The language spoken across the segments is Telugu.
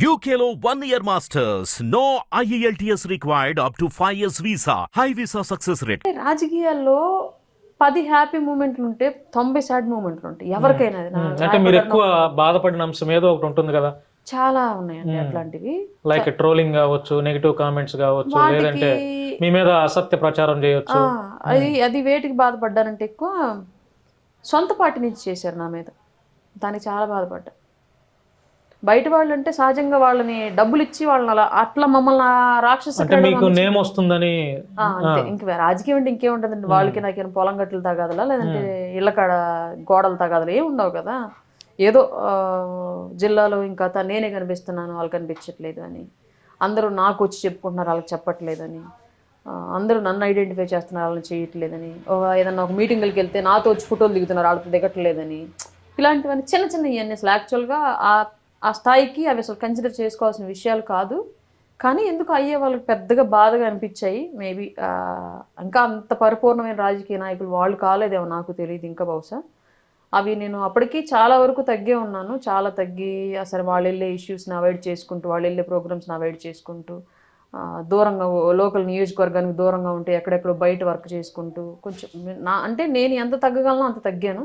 Year masters. No E IELTS required up to 5 years visa. High visa success rate. అంటే రాజకీయాల్లో పది హ్యాపీ మూమెంట్లు ఉంటే తొంభై సాడ్ మూమెంట్లు ఉంటాయి. ఎవరికైనా. నా అంటే మీరు ఎక్కువ బాధపడిన అంశం ఏదో ఒకటి ఉంటుంది కదా. చాలా ఉన్నాయండి అట్లాంటివి. లైక్ ట్రోలింగ్ కావచ్చు నెగిటివ్ కామెంట్స్ కావచ్చు లేదంటే మీ మీద అసత్య ప్రచారం చేయొచ్చు. అది అది వేటికి బాధపడ్డానంటే ఎక్కువ సొంత పార్టీ నుంచి చేశారు నా మీద. దానికి చాలా బాధపడ్డా. బయట వాళ్ళు అంటే సహజంగా వాళ్ళని డబ్బులు ఇచ్చి వాళ్ళని అలా అట్లా మమ్మల్ని రాక్షస అంటే మీకు నేమ్ వస్తుందని అంతే. ఇంక రాజకీయం అంటే ఇంకేముంటుందండి వాళ్ళకి నాకేం పొలం గట్టులు తగాదలా లేదంటే ఇళ్ళ కాడ గోడలు తగాదలు ఏమి ఉండవు కదా. ఏదో జిల్లాలో ఇంకా నేనే కనిపిస్తున్నాను వాళ్ళు కనిపించట్లేదు అని. అందరూ నాకు వచ్చి చెప్పుకుంటున్నారు వాళ్ళకి చెప్పట్లేదని. అందరూ నన్ను ఐడెంటిఫై చేస్తున్నారు వాళ్ళని చేయట్లేదని. ఒక ఏదన్నా ఒక మీటింగ్కి వెళ్తే నాతో వచ్చి ఫోటోలు దిగుతున్నారు వాళ్ళతో దిగట్లేదని. ఇలాంటివన్నీ చిన్న చిన్న ఇవన్నీ అసలు యాక్చువల్గా ఆ ఆ స్థాయికి అవి అసలు కన్సిడర్ చేసుకోవాల్సిన విషయాలు కాదు. కానీ ఎందుకు అయ్యే వాళ్ళకి పెద్దగా బాధగా అనిపించాయి? మేబీ ఇంకా అంత పరిపూర్ణమైన రాజకీయ నాయకులు వాళ్ళు కాలేదేమో నాకు తెలియదు ఇంకా బహుశా. అవి నేను అప్పటికి చాలా వరకు తగ్గే ఉన్నాను. చాలా తగ్గి అసలు వాళ్ళు వెళ్ళే ఇష్యూస్ని అవాయిడ్ చేసుకుంటూ వాళ్ళు వెళ్ళే ప్రోగ్రామ్స్ని అవాయిడ్ చేసుకుంటూ దూరంగా లోకల్ నియోజకవర్గానికి దూరంగా ఉంటే ఎక్కడెక్కడో బయట వర్క్ చేసుకుంటూ కొంచెం నా అంటే నేను ఎంత తగ్గగలనో అంత తగ్గాను.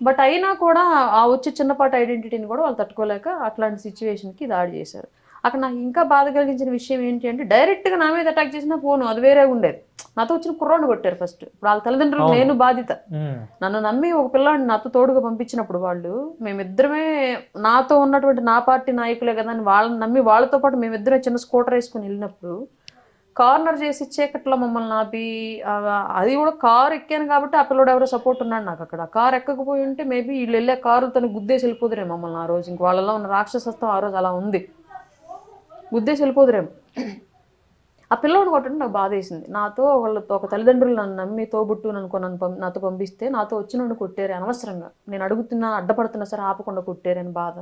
బట్ అయినా కూడా ఆ వచ్చే చిన్నపాటి ఐడెంటిటీని కూడా వాళ్ళు తట్టుకోలేక అట్లాంటి సిచ్యువేషన్కి దాడి చేశారు. అక్కడ నాకు ఇంకా బాధ కలిగించిన విషయం ఏంటి అంటే డైరెక్ట్గా నా మీద అటాక్ చేసిన ఫోను అది వేరే ఉండేది. నాతో వచ్చిన కుర్రాడు కొట్టారు ఫస్ట్. ఇప్పుడు వాళ్ళ తల్లిదండ్రులు నేను బాధిత. నన్ను నమ్మి ఒక పిల్లాడిని నాతో తోడుగా పంపించినప్పుడు వాళ్ళు మేమిద్దరమే నాతో ఉన్నటువంటి నా పార్టీ నాయకులే కదా అని వాళ్ళని నమ్మి వాళ్ళతో పాటు మేమిద్దరం చిన్న స్కూటర్ వేసుకుని వెళ్ళినప్పుడు కార్నర్ చేసి చీకట్లో మమ్మల్ని ఆపి అది కూడా కారు ఎక్కాను కాబట్టి ఆ పిల్లడు ఎవరో సపోర్ట్ ఉన్నాడు నాకు అక్కడ. కారు ఎక్కకపోయి ఉంటే మేబీ వీళ్ళు వెళ్ళే కారు తను గుద్దేసి వెళ్ళిపోదురే మమ్మల్ని ఆ రోజు. ఇంక వాళ్ళలో ఉన్న రాక్షసత్వం ఆ రోజు అలా ఉంది. గుద్దేసి వెళ్ళిపోదురేమో. ఆ పిల్లోడు కొట్టడం నాకు బాధ వేసింది. నాతో వాళ్ళతో ఒక తల్లిదండ్రులు నన్ను నమ్మి తోబుట్టు నన్ను నన్ను పం- నాతో పంపిస్తే నాతో వచ్చి నన్ను కొట్టారు అనవసరంగా. నేను అడుగుతున్నా అడ్డపడుతున్నా సరే ఆపకుండా కొట్టారని బాధ.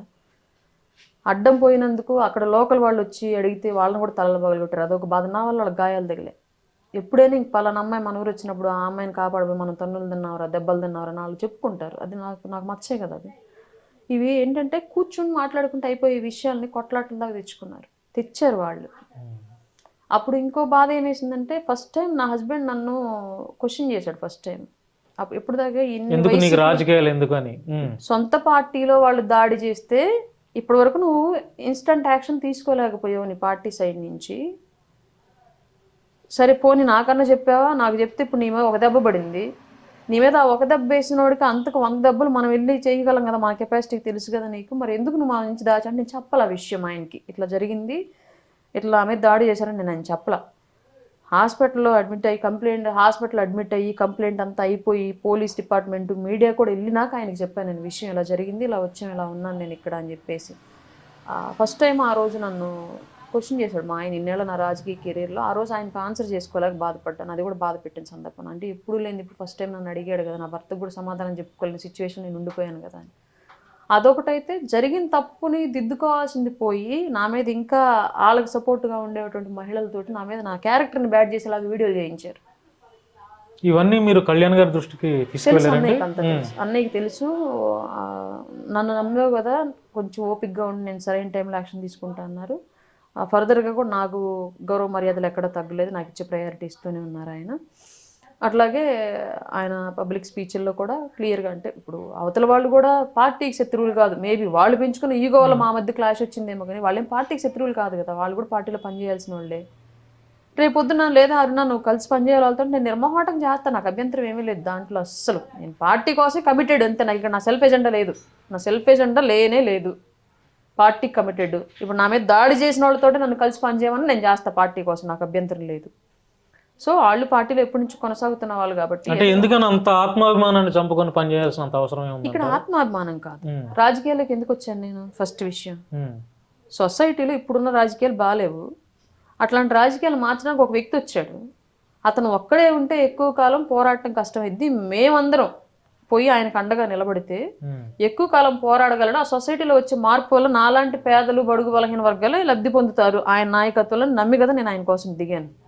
అడ్డం పోయినందుకు అక్కడ లోకల్ వాళ్ళు వచ్చి అడిగితే వాళ్ళని కూడా తలలు పగలు కొట్టారు అదొక బాధ. నా వల్ల వాళ్ళకి గాయాలు తగిలే ఎప్పుడైనా ఇంక పలానా అమ్మాయి మన ఊరు వచ్చినప్పుడు ఆ అమ్మాయిని కాపాడబోయి మనం తన్నులు తిన్నావరా దెబ్బలు తిన్నావరా అని వాళ్ళు చెప్పుకుంటారు. అది నాకు నాకు మచ్చే కదా అది. ఇవి ఏంటంటే కూర్చుని మాట్లాడుకుంటే అయిపోయే విషయాల్ని కొట్లాటల దాకా తెచ్చుకున్నారు. తెచ్చారు వాళ్ళు. అప్పుడు ఇంకో బాధ ఏమేసిందంటే ఫస్ట్ టైం నా హస్బెండ్ నన్ను క్వశ్చన్ చేశాడు ఫస్ట్ టైం. అప్పుడు ఎప్పుడు దాకా ఎందుకు రాజకీయాలు సొంత పార్టీలో వాళ్ళు దాడి చేస్తే ఇప్పటి వరకు నువ్వు ఇన్స్టంట్ యాక్షన్ తీసుకోలేకపోయావు నీ పార్టీ సైడ్ నుంచి. సరే పోనీ నాకన్నా చెప్పావా? నాకు చెప్తే ఇప్పుడు నీ మీద ఒక దెబ్బ పడింది. నీ మీద ఒక దెబ్బ వేసిన వాడికి అంతకు వంద దెబ్బలు మనం వెళ్ళి చేయగలం కదా మన కెపాసిటీకి తెలుసు కదా నీకు. మరి ఎందుకు నువ్వు మా నుంచి దాచా నేను చెప్పాల ఆ విషయం ఆయనకి. ఇట్లా జరిగింది. ఇట్లా ఆమె దాడి చేశారని నేను ఆయన చెప్పలా. హాస్పిటల్లో అడ్మిట్ అయ్యి కంప్లైంట్ హాస్పిటల్ అడ్మిట్ అయ్యి కంప్లైంట్ అంతా అయిపోయి పోలీస్ డిపార్ట్మెంట్ మీడియా కూడా వెళ్ళినాక ఆయనకి చెప్పాను నేను విషయం ఇలా జరిగింది ఇలా వచ్చాను ఇలా ఉన్నాను నేను ఇక్కడ అని చెప్పేసి. ఫస్ట్ టైం ఆ రోజు నన్ను క్వశ్చన్ చేశాడు మా ఆయన ఇన్నేళ్ళ నా రాజకీయ కెరీర్లో ఆ రోజు ఆయనకు ఆన్సర్ చేసుకోలేక బాధపడ్డాను అది కూడా బాధ పెట్టిన సందర్భం. అంటే ఎప్పుడు లేని ఇప్పుడు ఫస్ట్ టైం నన్ను అడిగాడు కదా నా భర్తకు కూడా సమాధానం చెప్పుకోలేని సిచ్యువేషన్ నేను ఉండిపోయాను కదా అని. అదొకటైతే జరిగిన తప్పుని దిద్దుకోవాల్సింది పోయి నా మీద ఇంకా వాళ్ళకి సపోర్ట్గా ఉండేటువంటి మహిళలతోటి నా మీద నా క్యారెక్టర్ని బ్యాడ్ చేసేలాగా వీడియోలు చేయించారు. ఇవన్నీ మీరు కళ్యాణ్ గారి దృష్టికి తెలుసు అన్నయ్యకి అంత తెలుసు. అన్నయ్యకి తెలుసు. ఆ, నన్ను నమ్మావు కదా కొంచెం ఓపిక్గా ఉండి నేను సరైన టైంలో యాక్షన్ తీసుకుంటా అన్నారు. ఫర్దర్గా కూడా నాకు గౌరవ మర్యాదలు ఎక్కడ తగ్గలేదు. నాకు ఇచ్చే ప్రయారిటీ ఇస్తూనే ఉన్నారు ఆయన. అట్లాగే ఆయన పబ్లిక్ స్పీచ్ల్లో కూడా క్లియర్గా అంటే ఇప్పుడు అవతల వాళ్ళు కూడా పార్టీకి శత్రువులు కాదు. మేబీ వాళ్ళు పెంచుకున్న ఈగో వల్ల మా మధ్య క్లాష్ వచ్చిందేమో కానీ వాళ్ళేం పార్టీకి శత్రువులు కాదు కదా. వాళ్ళు కూడా పార్టీలో పనిచేయాల్సిన వాళ్ళే. రేపు పొద్దున లేదా అరుణ నువ్వు కలిసి పనిచేయాలి వాళ్ళతో నేను నిర్మోహటం చేస్తాను నాకు అభ్యంతరం ఏమీ లేదు దాంట్లో అస్సలు. నేను పార్టీ కోసం కమిటెడ్ అంతే. నాకు ఇక్కడ నా సెల్ఫ్ ఎజెండా లేదు. నా సెల్ఫ్ ఎజెండా లేనే లేదు. పార్టీకి కమిటెడ్ ఇప్పుడు నా మీద దాడి చేసిన వాళ్ళతో నన్ను కలిసి పనిచేయమని నేను చేస్తా పార్టీ కోసం. నాకు అభ్యంతరం లేదు. సో వాళ్ళు పార్టీలో ఎప్పటి నుంచి కొనసాగుతున్న వాళ్ళు కాబట్టి అంటే ఎందుకని అంత ఆత్మాభిమానాన్ని చంపుకొని పనిచేయాల్సినంత అవసరం ఇక్కడ ఆత్మాభిమానం కాదు. రాజకీయాలకు ఎందుకు వచ్చాను నేను? ఫస్ట్ విషయం. సొసైటీలో ఇప్పుడున్న రాజకీయాలు బాగాలేవు. అట్లాంటి రాజకీయాలు మార్చడానికి ఒక వ్యక్తి వచ్చాడు. అతను ఒక్కడే ఉంటే ఎక్కువ కాలం పోరాటం కష్టమైద్ది. మేమందరం పోయి ఆయనకు అండగా నిలబడితే. ఎక్కువ కాలం పోరాడగలడు. ఆ సొసైటీలో వచ్చే మార్పు వల్ల నాలాంటి పేదలు బడుగు బలహీన వర్గాలే లబ్ధి పొందుతారు. ఆయన నాయకత్వంలో నమ్మి కదా నేను ఆయన కోసం దిగాను.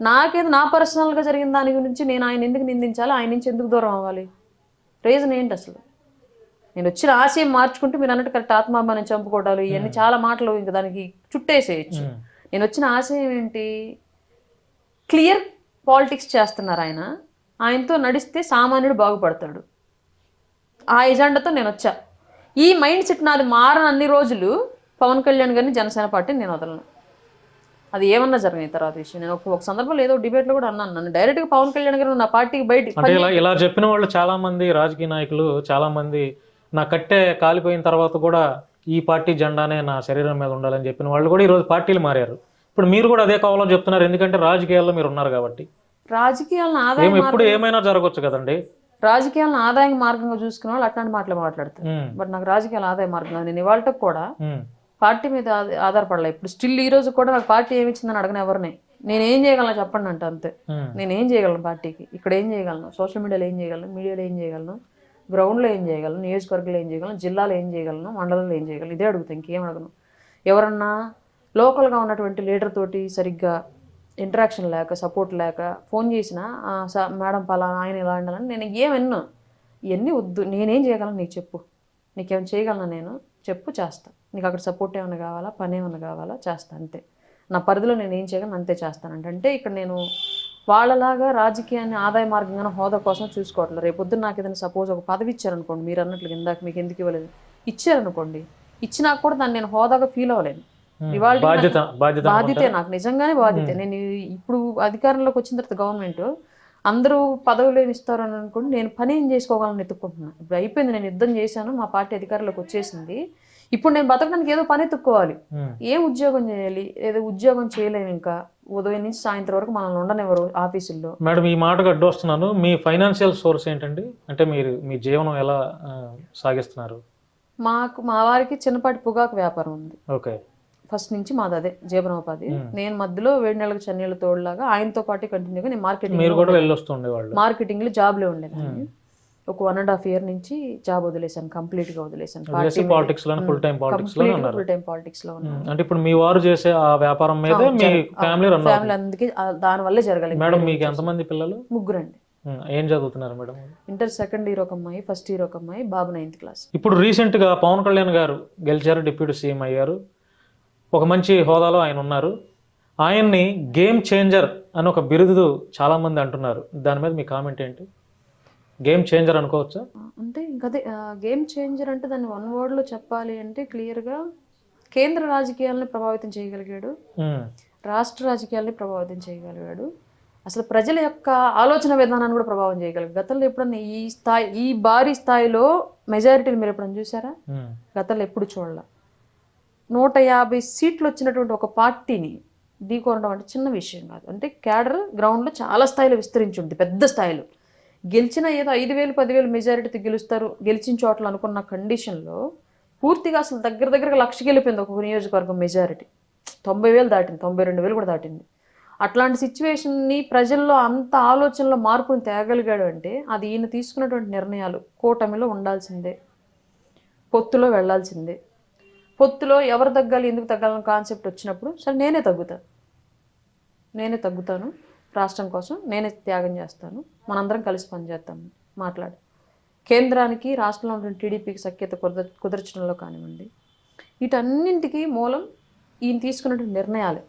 నాకేది నా పర్సనల్గా జరిగిన దాని గురించి నేను ఆయన ఎందుకు నిందించాలి ఆయన నుంచి ఎందుకు దూరం అవ్వాలి? రీజన్ ఏంటి అసలు? నేను వచ్చిన ఆశయం మార్చుకుంటే మీరు అన్నట్టు కరెక్ట్ ఆత్మాభిమానం చంపుకోవడాలు ఇవన్నీ చాలా మాటలు ఇంకా దానికి చుట్టేసేయచ్చు. నేను వచ్చిన ఆశయం ఏంటి? క్లియర్ పాలిటిక్స్ చేస్తున్నారు ఆయన. ఆయనతో నడిస్తే సామాన్యుడు బాగుపడతాడు. ఆ ఎజెండాతో నేను వచ్చా. ఈ మైండ్ సెట్ నాది మారని అన్ని రోజులు పవన్ కళ్యాణ్ గారిని జనసేన పార్టీని నేను వదలను. అది ఏమన్నా జరిగింది తర్వాత విషయం. నేను ఒక సందర్భంలో ఏదో డిబేట్లో కూడా అన్నాను. నన్ను డైరెక్ట్గా పవన్ కళ్యాణ్ గారు నా పార్టీకి బయట ఇలా చెప్పిన వాళ్ళు చాలా మంది రాజకీయ నాయకులు చాలా మంది నా కట్టె కాలిపోయిన తర్వాత కూడా ఈ పార్టీ జెండానే నా శరీరం మీద ఉండాలని చెప్పిన వాళ్ళు కూడా ఈరోజు పార్టీలు మారారు. ఇప్పుడు మీరు కూడా అదే కావాలని చెప్తున్నారు. ఎందుకంటే రాజకీయాల్లో మీరు ఉన్నారు కాబట్టి. రాజకీయాలను ఆదాయం ఎప్పుడు ఏమైనా జరగవచ్చు కదండి. రాజకీయాలను ఆదాయ మార్గంగా చూసుకునే వాళ్ళు అట్లాంటి మాటలు మాట్లాడతారు. బట్ నాకు రాజకీయాల ఆదాయ మార్గం కాదు. నేను ఇవాళ కూడా పార్టీ మీద ఆధ- ఆధారపడలే. ఇప్పుడు స్టిల్ ఈ రోజు కూడా నాకు పార్టీ ఏమి ఇచ్చిందని అడగను ఎవరిని. నేను ఏం చేయగలను చెప్పండి అంటే అంతే. నేను ఏం చేయగలను పార్టీకి? ఇక్కడ ఏం చేయగలను? సోషల్ మీడియాలో ఏం చేయగలను? మీడియాలో ఏం చేయగలను? గ్రౌండ్లో ఏం చేయగలను? నియోజకవర్గంలో ఏం చేయగలను? జిల్లాలో ఏం చేయగలను? మండలంలో ఏం చేయగలను? ఇదే అడుగుతాను ఇంకేం అడగను. ఎవరన్నా లోకల్గా ఉన్నటువంటి లీడర్ తోటి సరిగ్గా ఇంటరాక్షన్ లేక సపోర్ట్ లేక ఫోన్ చేసినా "ఆ, సా- మేడం పలానా ఆయన ఇలా ఉండాలని నేను ఏం విన్ను. ఇవన్నీ వద్దు. నేనేం చేయగలను నీకు చెప్పు. నీకేమైనా చేయగలను నేను? చెప్పు చేస్తా. నీకు అక్కడ సపోర్ట్ ఏమైనా కావాలా పని ఏమైనా కావాలా చేస్తా అంతే. నా పరిధిలో నేను ఏం చేయగలను అంతే చేస్తానంటే అంటే ఇక్కడ నేను వాళ్ళలాగా రాజకీయాన్ని ఆదాయ మార్గంగా హోదా కోసం చూసుకోవట్లేదు. రేపు పొద్దున్న నాకు ఏదైనా సపోజ్ ఒక పదవి ఇచ్చారనుకోండి మీరు అన్నట్లు ఇందాక మీకు ఎందుకు ఇవ్వలేదు? ఇచ్చారనుకోండి ఇచ్చినా కూడా దాన్ని నేను హోదాగా ఫీల్ అవ్వలేను. ఇవాళ బాధ్యతే నాకు నిజంగానే బాధ్యత. నేను ఇప్పుడు అధికారంలోకి వచ్చిన తర్వాత గవర్నమెంట్ అందరూ పదవులు ఏమి ఇస్తారు అని అనుకోండి నేను పని ఏం చేసుకోగలను ఎత్తుక్కుంటున్నాను ఇప్పుడు అయిపోయింది నేను యుద్ధం చేశాను మా పార్టీ అధికారంలోకి వచ్చేసింది. ఇప్పుడు నేను బతకడానికి ఏదో పని ఎత్తుక్కోవాలి. ఏం ఉద్యోగం చేయాలి? ఏదో ఉద్యోగం చేయలేము ఇంకా. ఉదయం నుంచి సాయంత్రం వరకు మనల్ని ఉండనివ్వరు ఆఫీసుల్లో. మేడం ఈ మాటకు అడ్డు వస్తున్నాను మీ ఫైనాన్షియల్ సోర్స్ ఏంటండి? అంటే మీరు మీ జీవనం ఎలా సాగిస్తున్నారు? మాకు మా వారికి చిన్నపాటి పొగాకు వ్యాపారం ఉంది. ఓకే. ఫస్ట్ నుంచి మాది అదే జీవనోపాధి. నేను మధ్యలో వేడి నెలలకు చన్నీళ్ళ తోడులాగా ఆయనతో పాటు కంటిన్యూగా నేను మార్కెటింగ్ మార్కెటింగ్లో జాబ్లో ఉండేదాన్ని. ఒక వన్ అండ్ హాఫ్ ఇయర్ నుంచి జాబ్ వదిలేశాను కంప్లీట్గా వదిలేశాను. వదిలేసి పాలిటిక్స్లోనే ఫుల్ టైం పాలిటిక్స్ ఉన్నారు. ఫుల్ టైం పాలిటిక్స్లో అంటే ఇప్పుడు మీ వారు చేసే ఆ వ్యాపారం మీదే మీ ఫ్యామిలీ రన్ ఫ్యామిలీ అందుకే దాని వల్లే జరగలేదు మేడం మీకు ఎంతమంది పిల్లలు? ముగ్గురండి. ఏం చదువుతున్నారు మేడం? ఇంటర్ సెకండ్ ఇయర్ ఒక అమ్మాయి ఫస్ట్ ఇయర్ ఒక అమ్మాయి బాబు నైన్త్ క్లాస్ ఇప్పుడు రీసెంట్గా పవన్ కళ్యాణ్ గారు గెలిచారు డిప్యూటీ సీఎం అయ్యారు. ఒక మంచి హోదాలో ఆయన ఉన్నారు. ఆయన్ని గేమ్ చేంజర్ అని ఒక బిరుదు చాలా మంది అంటున్నారు. దాని మీద మీ కామెంట్ ఏంటి? గేమ్ చేంజర్ అనుకోవచ్చా? అంటే ఇంకదే గేమ్ చేంజర్ అంటే దాన్ని వన్ వర్డ్లో చెప్పాలి అంటే క్లియర్గా కేంద్ర రాజకీయాలను ప్రభావితం చేయగలిగాడు. రాష్ట్ర రాజకీయాల్ని ప్రభావితం చేయగలిగాడు. అసలు ప్రజల యొక్క ఆలోచన విధానాన్ని కూడా ప్రభావం చేయగలిగాడు. గతంలో ఎప్పుడన్నా ఈ స్థాయి ఈ భారీ స్థాయిలో మెజారిటీని మీరు ఎప్పుడన్నా చూసారా? గతంలో ఎప్పుడు చూడాల. నూట యాభై సీట్లు వచ్చినటువంటి ఒక పార్టీని ఢీకొనడం అంటే చిన్న విషయం కాదు. అంటే క్యాడర్ గ్రౌండ్లో చాలా స్థాయిలో విస్తరించి ఉంది పెద్ద స్థాయిలో. గెలిచిన ఏదో ఐదు వేలు పదివేలు మెజారిటీతో గెలుస్తారు గెలిచిన చోట్ల అనుకున్న కండిషన్లో పూర్తిగా అసలు దగ్గర దగ్గర లక్షకి వెళ్ళిపోయింది ఒక నియోజకవర్గం మెజారిటీ. తొంభై వేలు దాటింది తొంభై రెండు వేలు కూడా దాటింది. అట్లాంటి సిచ్యువేషన్ని ప్రజల్లో అంత ఆలోచనలో మార్పును తేగలిగాడు అంటే అది ఈయన తీసుకున్నటువంటి నిర్ణయాలు కూటమిలో ఉండాల్సిందే పొత్తులో వెళ్ళాల్సిందే పొత్తులో ఎవరు తగ్గాలి ఎందుకు తగ్గాలని కాన్సెప్ట్ వచ్చినప్పుడు సరే నేనే తగ్గుతా. నేనే తగ్గుతాను రాష్ట్రం కోసం నేనే త్యాగం చేస్తాను మనందరం కలిసి పనిచేస్తాము మాట్లాడు. కేంద్రానికి రాష్ట్రంలో ఉన్న టీడీపీకి సఖ్యత కుదర కుదర్చడంలో కానివ్వండి వీటన్నింటికి మూలం ఈయన తీసుకున్నటువంటి నిర్ణయాలే.